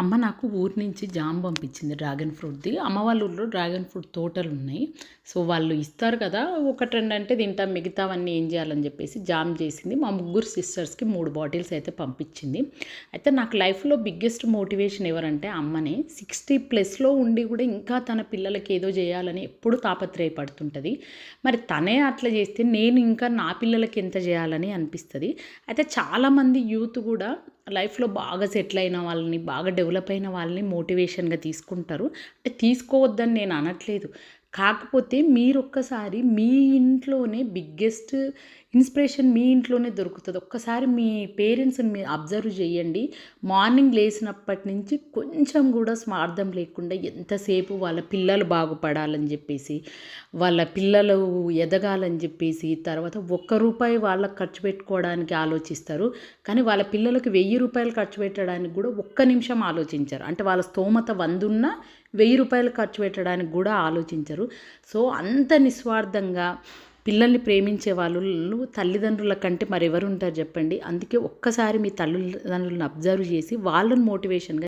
అమ్మ నాకు ఊరి నుంచి జామ్ పంపించింది డ్రాగన్ ఫ్రూట్ది అమ్మ వాళ్ళ ఊళ్ళో డ్రాగన్ ఫ్రూట్ తోటలు ఉన్నాయి సో వాళ్ళు ఇస్తారు కదా ఒకటి రెండు అంటే తింటాం మిగతావన్నీ ఏం చేయాలని చెప్పేసి జామ్ చేసింది. మా ముగ్గురు సిస్టర్స్కి మూడు బాటిల్స్ అయితే పంపించింది. అయితే నాకు లైఫ్లో బిగ్గెస్ట్ మోటివేషన్ ఎవరంటే అమ్మనే. సిక్స్టీ ప్లస్లో ఉండి కూడా ఇంకా తన పిల్లలకి ఏదో చేయాలని ఎప్పుడు తాపత్రయపడుతుంటుంది. మరి తనే అట్లా చేస్తే నేను ఇంకా నా పిల్లలకి ఎంత చేయాలని అనిపిస్తుంది. అయితే చాలామంది యూత్ కూడా లైఫ్లో బాగా సెటిల్ అయిన వాళ్ళని బాగా డెవలప్ అయిన వాళ్ళని మోటివేషన్గా తీసుకుంటారు. అంటే తీసుకోవద్దని నేను అనట్లేదు. కాకపోతే మీరు ఒక్కసారి మీ ఇంట్లోనే బిగ్గెస్ట్ ఇన్స్పిరేషన్ మీ ఇంట్లోనే దొరుకుతుంది. ఒక్కసారి మీ పేరెంట్స్ని మీరు అబ్జర్వ్ చేయండి. మార్నింగ్ లేచినప్పటి నుంచి కొంచెం కూడా స్వార్థం లేకుండా ఎంతసేపు వాళ్ళ పిల్లలు బాగుపడాలని చెప్పేసి వాళ్ళ పిల్లలు ఎదగాలని చెప్పేసి తర్వాత ఒక్క రూపాయి వాళ్ళకి ఖర్చు పెట్టుకోవడానికి ఆలోచిస్తారు. కానీ వాళ్ళ పిల్లలకు వెయ్యి రూపాయలు ఖర్చు పెట్టడానికి కూడా ఒక్క నిమిషం ఆలోచించారు. అంటే వాళ్ళ స్తోమత వందున్నా వెయ్యి రూపాయలు ఖర్చు పెట్టడానికి కూడా ఆలోచించరు. సో అంత నిస్వార్థంగా పిల్లల్ని ప్రేమించే వాళ్ళు తల్లిదండ్రుల కంటే మరెవరు ఉంటారు చెప్పండి. అందుకే ఒక్కసారి మీ తల్లిదండ్రులను అబ్జర్వ్ చేసి వాళ్ళని మోటివేషన్గా